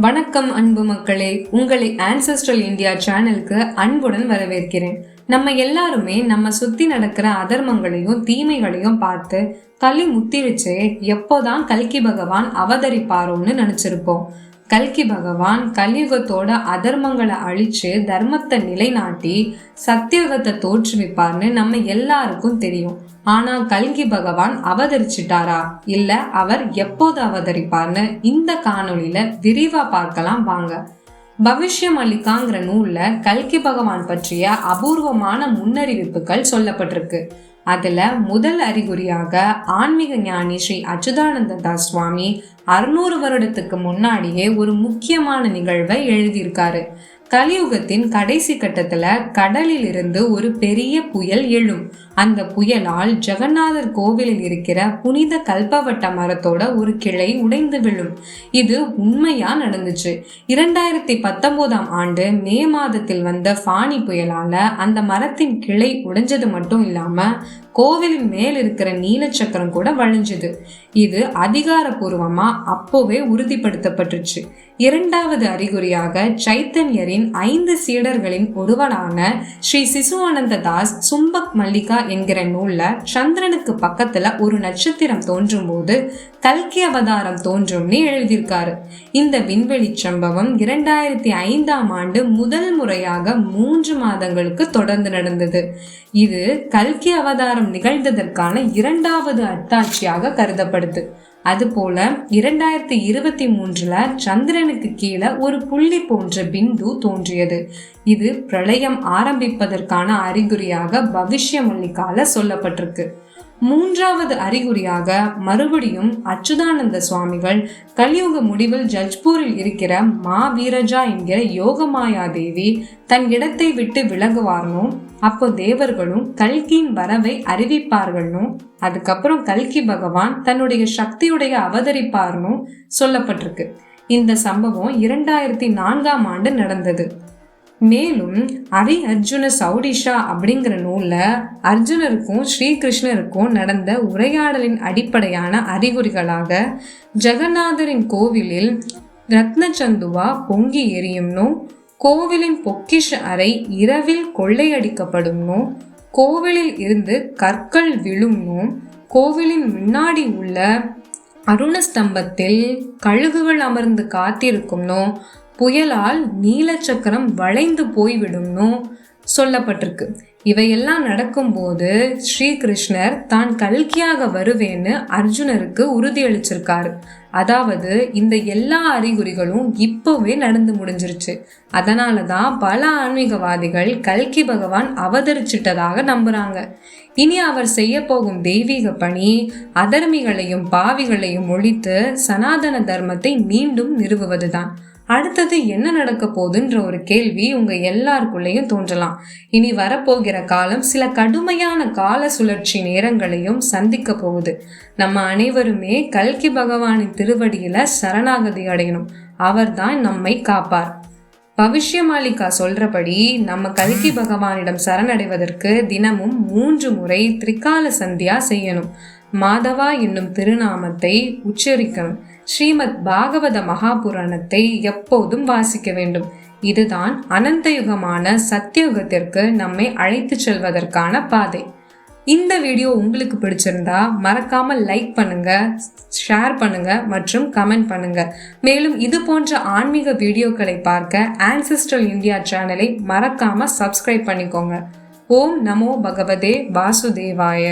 வணக்கம் அன்பு மக்களே. உங்களை ஆன்செஸ்ட்ரல் இந்தியா சேனலுக்கு அன்புடன் வரவேற்கிறேன். நம்ம எல்லாருமே நம்ம சுத்தி நடக்கிற அதர்மங்களையும் தீமைகளையும் பார்த்து களி முத்திருச்சு எப்போதான் கல்கி பகவான் அவதரிப்பாரோன்னு நினைச்சிருப்போம். கல்கி பகவான் கலியுகத்தோட அதர்மங்களை அழிச்சு தர்மத்தை நிலைநாட்டி சத்தியுகத்தை தோற்றுவிப்பார்னு நம்ம எல்லாருக்கும் தெரியும். ஆனா கல்கி பகவான் அவதரிச்சிட்டாரா? இல்ல அவர் எப்போது அவதரிப்பார்னு இந்த காணொளியில விரிவா பார்க்கலாம் வாங்க. பவிஷ்யம் அளிக்காங்கிற நூல்ல கல்கி பகவான் பற்றிய அபூர்வமான முன்னறிவிப்புகள் சொல்லப்பட்டிருக்கு. அதுல முதல் அறிகுறியாக ஆன்மீக ஞானி ஸ்ரீ அச்சுதானந்த தாஸ் சுவாமி அறுநூறு வருடத்துக்கு முன்னாடியே ஒரு முக்கியமான நிகழ்வை எழுதியிருக்காரு. கலியுகத்தின் கடைசி கட்டத்துல கடலில் இருந்து ஒரு பெரிய புயல் எழும். அந்த புயலால் ஜெகநாதர் கோவிலில் இருக்கிற புனித கல்பவட்ட மரத்தோட ஒரு கிளை உடைந்து விழும். இது உண்மையா நடந்துச்சு. இரண்டாயிரத்தி பத்தொன்பதாம் ஆண்டு மே மாதத்தில் வந்த ஃபானி புயலால அந்த மரத்தின் கிளை உடைஞ்சது மட்டும் இல்லாம கோவிலின் மேல் இருக்கிற நீல சக்கரம் கூட வழிஞ்சது. இது அதிகாரபூர்வமா அப்போவே உறுதிப்படுத்தப்பட்டுச்சு. இரண்டாவது அறிகுறியாக சைத்தன்யரின் ஐந்து சீடர்களின் ஒருவனான ஸ்ரீ சிசுவானந்த தாஸ் சும்பக் மல்லிகா என்கிற நூல்ல சந்திரனுக்கு பக்கத்துல ஒரு நட்சத்திரம் தோன்றும் போது கல்கி அவதாரம் தோன்றும்னு எழுதியிருக்காரு. இந்த விண்வெளி சம்பவம் இரண்டாயிரத்தி ஐந்தாம் ஆண்டு முதல் முறையாக மூன்று மாதங்களுக்கு தொடர்ந்து நடந்தது. இது கல்கி அவதாரம் நிகழ்ந்ததற்கான இரண்டாவது அத்தாட்சியாக கருதப்படுது. அதுபோல இரண்டாயிரத்தி இருபத்தி மூன்றுல சந்திரனுக்கு கீழே ஒரு புள்ளி போன்ற பிந்து தோன்றியது. இது பிரளயம் ஆரம்பிப்பதற்கான அறிகுறியாக பவிஷ்ய மல்லிகால சொல்லப்பட்டிருக்கு. மூன்றாவது அறிகுறியாக மறுபடியும் அச்சுதானந்த சுவாமிகள் கலியுக முடிவில் ஜஜ்பூரில் இருக்கிற மா வீரஜா என்கிற யோகமாயா தேவி தன் இடத்தை விட்டு விலகுவார்னும் அப்போ தேவர்களும் கல்கியின் வரவை அறிவிப்பார்கள்னும் அதுக்கப்புறம் கல்கி பகவான் தன்னுடைய சக்தியுடைய அவதரிப்பார்னும் சொல்லப்பட்டிருக்கு. இந்த சம்பவம் இரண்டாயிரத்தி நான்காம் ஆண்டு நடந்தது. மேலும் அரி அர்ஜுன சௌடிஷா அப்படிங்கிற நூலில் அர்ஜுனருக்கும் ஸ்ரீகிருஷ்ணருக்கும் நடந்த உரையாடலின் அடிப்படையான அறிகுறிகளாக ஜெகநாதரின் கோவிலில் ரத்னச்சந்துவா பொங்கி எரியும்னும் கோவிலின் பொக்கிஷ அறை இரவில் கொள்ளையடிக்கப்படும்னும் கோவிலில் இருந்து கற்கள் விழும்னும் கோவிலின் முன்னாடி உள்ள அருணஸ்தம்பத்தில் கழுகுகள் அமர்ந்து காத்திருக்கும்னோ புயலால் நீலச்சக்கரம் வளைந்து போய்விடும்னு சொல்லப்பட்டிருக்கு. இவையெல்லாம் நடக்கும்போது ஸ்ரீகிருஷ்ணர் தான் கல்கியாக வருவேன்னு அர்ஜுனருக்கு உறுதியளிச்சிருக்காரு. அதாவது இந்த எல்லா அறிகுறிகளும் இப்போவே நடந்து முடிஞ்சிருச்சு. அதனால தான் பல ஆன்மீகவாதிகள் கல்கி பகவான் அவதரிச்சிட்டதாக நம்புறாங்க. இனி அவர் செய்ய போகும் தெய்வீக பணி அதர்மிகளையும் பாவிகளையும் ஒழித்து சனாதன தர்மத்தை மீண்டும் நிறுவுவதுதான். அடுத்தது என்ன நடக்க போகுதுன்ற ஒரு கேள்வி உங்க எல்லாருக்குள்ளேயும் தோன்றலாம். இனி வரப்போகிற காலம் சில கடுமையான கால சுழற்சி நேரங்களையும் சந்திக்க போகுது. நம்ம அனைவருமே கல்கி பகவானின் திருவடியில சரணாகதி அடையணும். அவர்தான் நம்மை காப்பார். பவிஷ்யமாலிகா சொல்றபடி நம்ம கல்கி பகவானிடம் சரணடைவதற்கு தினமும் மூன்று முறை திரிகால சந்தியா செய்யணும். மாதவா என்னும் திருநாமத்தை உச்சரிக்கணும். ஸ்ரீமத் பாகவத மகாபுராணத்தை எப்போதும் வாசிக்க வேண்டும். இதுதான் அனந்த யுகமான சத்தியுகத்திற்கு நம்மை அழைத்து செல்வதற்கான பாதை. இந்த வீடியோ உங்களுக்கு பிடிச்சிருந்தா மறக்காம லைக் பண்ணுங்க ஷேர் பண்ணுங்க மற்றும் கமெண்ட் பண்ணுங்க. மேலும் இது போன்ற ஆன்மீக வீடியோக்களை பார்க்க ஆன்சிஸ்டல் இந்தியா சேனலை மறக்காம சப்ஸ்கிரைப் பண்ணிக்கோங்க. ஓம் நமோ பகவதே வாசுதேவாய.